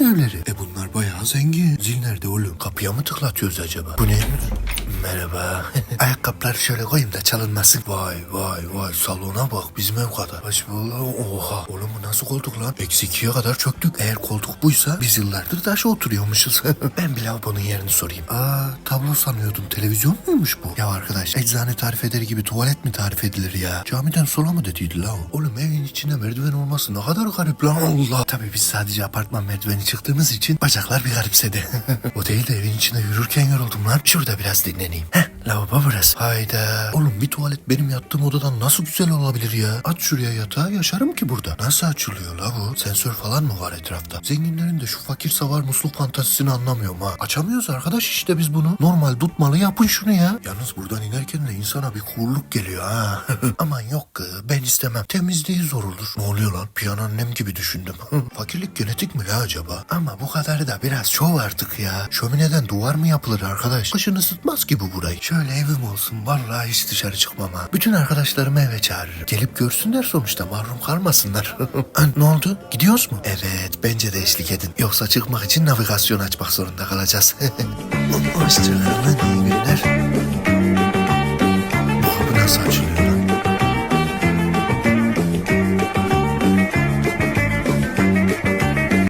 evleri. E bunlar bayağı zengin. Zil nerede oğlum? Kapıya mı tıklatıyoruz acaba? Bu ne? Merhaba. Ayakkabıları şöyle koyayım da çalınmasın. Vay vay vay salona bak bizim ev kadar. Bulduk. Oha oğlum bu nasıl koltuk lan? Eksi ikiye kadar çöktük. Eğer koltuk buysa biz yıllardır taşa oturuyormuşuz. ben bir lavabonun yerini sorayım. Aa tablo sanıyordum. Televizyon muymuş bu? Ya arkadaş eczane tarif eder gibi tuvalet mi tarif edilir ya? Camiden sola mı dediydi la o? Oğlum evin içinde merdiven olması ne kadar garip lan Allah. Tabii biz sadece apartman merdiveni çıktığımız için bacaklar bir garipsedi. o değil de evin içinde yürürken yoruldum lan. Şurada biraz beni. Lavabo burası. Hayda. Oğlum bir tuvalet benim yattığım odadan nasıl güzel olabilir ya? Aç şuraya yatağı yaşarım ki burada. Nasıl açılıyor la? Sensör falan mı var etrafta? Zenginlerin de şu fakir savar musluk fantazisini anlamıyorum ha. Açamıyoruz arkadaş işte biz bunu. Normal tutmalı yapın şunu ya. Yalnız buradan inerken de insana bir cool'luk geliyor ha. Aman yok ki ben istemem. Temizliği zor olur. Ne oluyor lan? Bir an annem gibi düşündüm. Fakirlik genetik mi la acaba? Ama bu kadarı da biraz şov artık ya. Şömineden duvar mı yapılır arkadaş? Kışın ısıtmaz ki bu burayı. Şöyle evim olsun vallahi hiç dışarı çıkmam ha. Bütün arkadaşlarımı eve çağırırım. Gelip görsünler sonuçta mahrum kalmasınlar. Ne oldu? Gidiyoruz mu? Evet bence de eşlik edin. Yoksa çıkmak için navigasyon açmak zorunda kalacağız. Hoşçakalın iyi günler. Bu nasıl açılıyor?